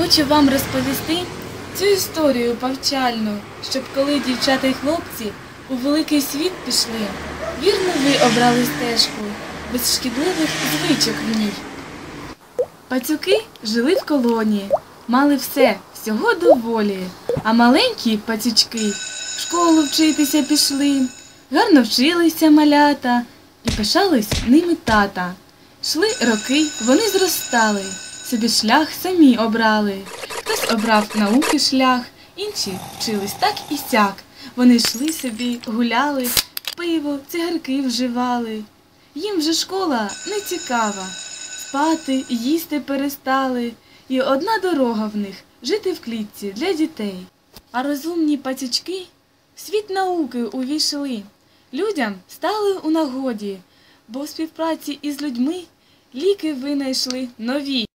Хочу вам розповісти цю історію повчальну, щоб коли дівчата й хлопці у великий світ пішли, вірно ви обрали стежку, без шкідливих звичок в ній. Пацюки жили в колонії, мали все, всього доволі, а маленькі пацючки в школу вчитися пішли, гарно вчилися малята і пишались ними тата. Шли роки, вони зростали, собі шлях самі обрали. Хтось обрав науки шлях, інші вчились так і сяк. Вони йшли собі, гуляли, пиво, цигарки вживали. Їм вже школа не цікава. Спати, їсти перестали, і одна дорога в них жити в клітці для дітей. А розумні пацючки в світ науки увійшли, людям стали у нагоді, бо в співпраці із людьми ліки винайшли нові.